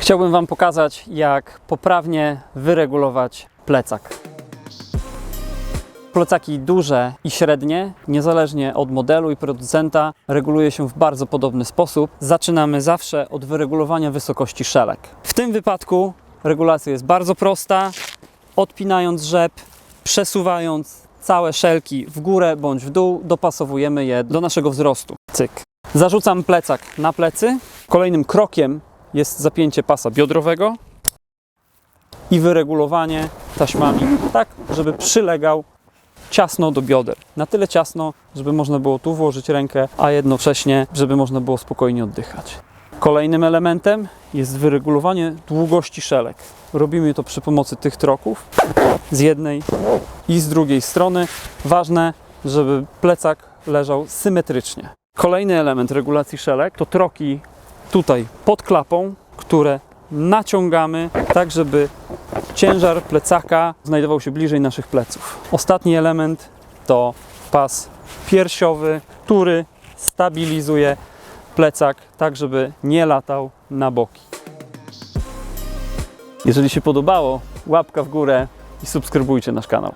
Chciałbym Wam pokazać, jak poprawnie wyregulować plecak. Plecaki duże i średnie, niezależnie od modelu i producenta, reguluje się w bardzo podobny sposób. Zaczynamy zawsze od wyregulowania wysokości szelek. W tym wypadku regulacja jest bardzo prosta. Odpinając rzep, przesuwając całe szelki w górę bądź w dół, dopasowujemy je do naszego wzrostu. Cyk. Zarzucam plecak na plecy. Kolejnym krokiem jest zapięcie pasa biodrowego i wyregulowanie taśmami tak, żeby przylegał ciasno do bioder. Na tyle ciasno, żeby można było tu włożyć rękę, a jednocześnie, żeby można było spokojnie oddychać. Kolejnym elementem jest wyregulowanie długości szelek. Robimy to przy pomocy tych troków z jednej i z drugiej strony. Ważne, żeby plecak leżał symetrycznie. Kolejny element regulacji szelek to troki tutaj pod klapą, które naciągamy tak, żeby ciężar plecaka znajdował się bliżej naszych pleców. Ostatni element to pas piersiowy, który stabilizuje plecak tak, żeby nie latał na boki. Jeżeli się podobało, łapka w górę i subskrybujcie nasz kanał.